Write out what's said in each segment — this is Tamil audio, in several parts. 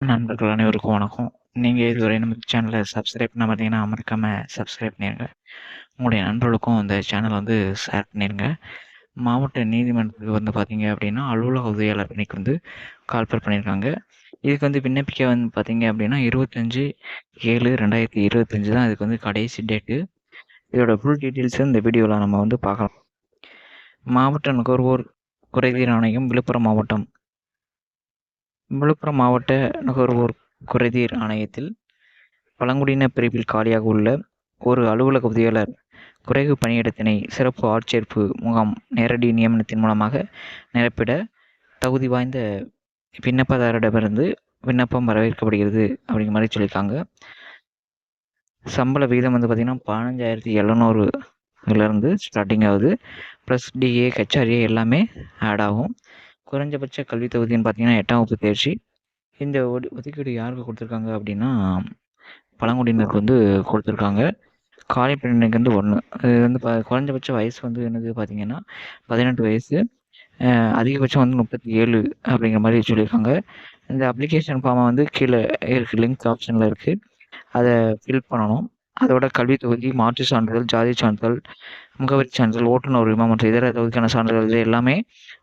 நண்பர்கள் அனைவருக்கும் வணக்கம். நீங்கள் இதுவரை நம்ம சேனலை சப்ஸ்கிரைப் பண்ண பார்த்தீங்கன்னா மறக்காமல் சப்ஸ்கிரைப் பண்ணிருங்க. உங்களுடைய நண்பர்களுக்கும் இந்த சேனல் வந்து ஷேர் பண்ணிடுங்க மாவட்ட நீதிமன்றத்துக்கு வந்து பார்த்தீங்க அப்படின்னா, அலுவலக உதவியாளர் பணிக்கு வந்து கால்ஃபர் பண்ணியிருக்காங்க. இதுக்கு வந்து விண்ணப்பிக்க வந்து பார்த்தீங்க அப்படின்னா, 25/7/2025 தான் இதுக்கு வந்து கடைசி டேட்டு. இதோட ஃபுல் டீட்டெயில்ஸ இந்த வீடியோவில் நம்ம வந்து பார்க்கலாம். மாவட்ட நுகர்வோர் குறைதீர் ஆணையம், விழுப்புரம் மாவட்டம். விழுப்புரம் மாவட்ட நுகர்வோர் குறைதீர் ஆணையத்தில் பழங்குடியின பிரிவில் காலியாக உள்ள ஒரு அலுவலக உதவியாளர் குறைவு பணியிடத்தினை சிறப்பு ஆட்சேர்ப்பு முகாம் நேரடி நியமனத்தின் மூலமாக நிரப்பிட தகுதி வாய்ந்த விண்ணப்பதாரரிடமிருந்து விண்ணப்பம் வரவேற்கப்படுகிறது அப்படிங்கிற மாதிரி சொல்லியிருக்காங்க. சம்பள விகிதம் வந்து பார்த்திங்கன்னா பதினஞ்சாயிரத்தி எழுநூறுலேருந்து ஸ்டார்டிங் ஆகுது. ப்ளஸ் டிஏ, ஹெச்ஆர்ஏ எல்லாமே ஆட் ஆகும். குறைஞ்சபட்ச கல்வி தொகுதின்னு பார்த்தீங்கன்னா, எட்டாம் வகுப்பு தேர்ச்சி. இந்த ஒடு ஒதுக்கீடு யாருக்கு கொடுத்துருக்காங்க அப்படின்னா, பழங்குடியினருக்கு வந்து கொடுத்துருக்காங்க காலை பெண்ணுக்கு வந்து ஒன்று இது வந்து ப குறைஞ்சபட்ச வயசு வந்து என்னது பார்த்தீங்கன்னா, 18 வயசு. அதிகபட்சம் வந்து 37 அப்படிங்கிற மாதிரி சொல்லியிருக்காங்க. இந்த அப்ளிகேஷன் ஃபார்மை வந்து கீழே இருக்குது லிங்க் ஆப்ஷனில் இருக்குது அதை ஃபில் பண்ணணும். அதோட கல்வி தொகுதி மாற்று சான்றிதழ், ஜாதி சான்றிதழ், முகவரி சான்றிதழ், ஓட்டுநர் உரிமம் மற்றும் இதர தகுதிக்கான சான்றிதழ் இது எல்லாமே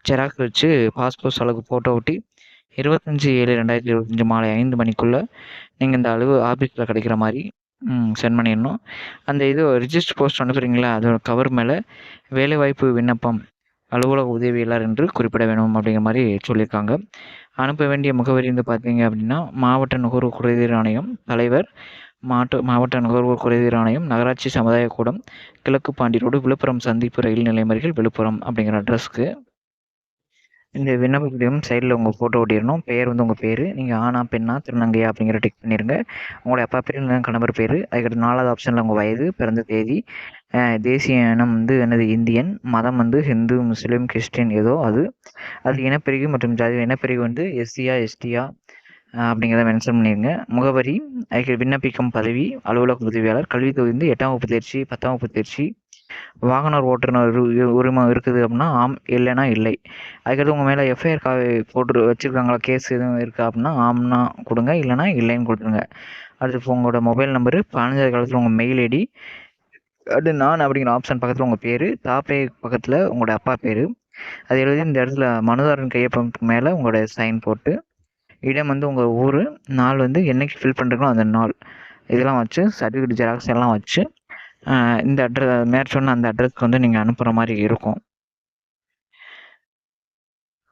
ஜெராக்ஸ் வச்சு பாஸ்போர்ட் அளவுக்கு ஃபோட்டோ ஒட்டி 25/7/2025 மாலை ஐந்து மணிக்குள்ளே நீங்கள் இந்த அளவு ஆஃபீஸில் கிடைக்கிற மாதிரி சென்ட் பண்ணிடணும் அந்த இது ரிஜிஸ்டர் போஸ்ட் அனுப்புகிறீங்களா அதோட கவர் மேலே வேலைவாய்ப்பு விண்ணப்பம் அலுவலக உதவியாளர் என்று குறிப்பிட வேணும் அப்படிங்கிற மாதிரி சொல்லியிருக்காங்க. அனுப்ப வேண்டிய முகவரி வந்து பார்த்தீங்க அப்படின்னா, மாவட்ட நுகர்வு குறைதீர் ஆணையம், தலைவர் மாட்டு மாவட்ட நுகர்வோர் குறைதீர் ஆணையம், நகராட்சி சமுதாய கூடம், கிழக்கு பாண்டி ரோடு, விழுப்புரம் சந்திப்பு ரயில் நிலையம் அருகில் விழுப்புரம் அப்படிங்கிற அட்ரஸ்க்கு. இந்த விண்ணப்ப சைடில் உங்கள் ஃபோட்டோ ஓட்டிடணும் பெயர் வந்து உங்கள் பேர் நீங்கள் ஆனா பெண்ணா, திருநங்கையா அப்படிங்கிற டிக் பண்ணிடுங்க உங்களுடைய அப்பா பேர் கணவர் பேர் அதுக்கடுத்து நாலாவது ஆப்ஷனில் உங்கள் வயது, பிறந்த தேதி, தேசிய இனம் வந்து என்னது இந்தியன், மதம் வந்து ஹிந்து, முஸ்லீம், கிறிஸ்டின் ஏதோ அது. அது இனப்பிரிவு மற்றும் ஜாதி இனப்பிரிவு வந்து எஸ்சியா, எஸ்டியா அப்படிங்கிறத மென்ஷன் பண்ணிருங்க. முகவரி, அதுக்கு விண்ணப்பிக்கும் பதவி, அலுவலக உதவியாளர், கல்வி தகுதி வந்து 8ஆம் வகுப்பு தேர்ச்சி, 10ஆம் வகுப்பு தேர்ச்சி, வாகனர் ஓட்டுநர் உ உரிமம் இருக்குது அப்படின்னா ஆம், இல்லைன்னா இல்லை. அதுக்கடுத்து உங்கள் மேலே எஃப்ஐஆர் கா போட்டு வச்சுருக்காங்களா கேஸ் எதுவும் இருக்கா அப்படின்னா ஆம்னா கொடுங்க இல்லைனா இல்லைன்னு கொடுத்துருங்க அடுத்து உங்களோட மொபைல் நம்பரு, பதினஞ்சாவது காலத்தில் உங்கள் மெயில் ஐடி, அடுத்து நான் அப்படிங்கிற ஆப்ஷன் பக்கத்தில் உங்கள் பேர் தாப்பே பக்கத்தில் உங்களோட அப்பா பேர் அது எழுதி இந்த இடத்துல மனுதாரன் கையொப்பத்துக்கு மேலே உங்களோட சைன் போட்டு, இடம் வந்து உங்கள் ஊர் நாள் வந்து என்னைக்கு ஃபில் பண்ணுறீங்களோ அந்த நாள். இதெல்லாம் வச்சு சர்டிஃபிகேட் ஜெராக்ஸ் எல்லாம் வச்சு, இந்த அட்ரஸ் மேற் சொன்ன அந்த அட்ரஸ்க்கு வந்து நீங்கள் அனுப்புகிற மாதிரி இருக்கும்.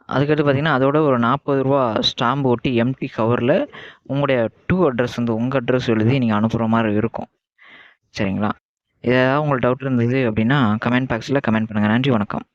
அதுக்கடுத்து பார்த்தீங்கன்னா, அதோட ஒரு நாற்பது ரூபா ஸ்டாம்பு ஒட்டி எம்டி கவரில் உங்களுடைய டூ அட்ரஸ் வந்து உங்கள் அட்ரஸ் எழுதி நீங்கள் அனுப்புகிற மாதிரி இருக்கும். சரிங்களா? ஏதாவது உங்களுக்கு டவுட் இருந்தது அப்படின்னா, கமெண்ட் பாக்ஸில் கமெண்ட் பண்ணுங்கள் நன்றி, வணக்கம்.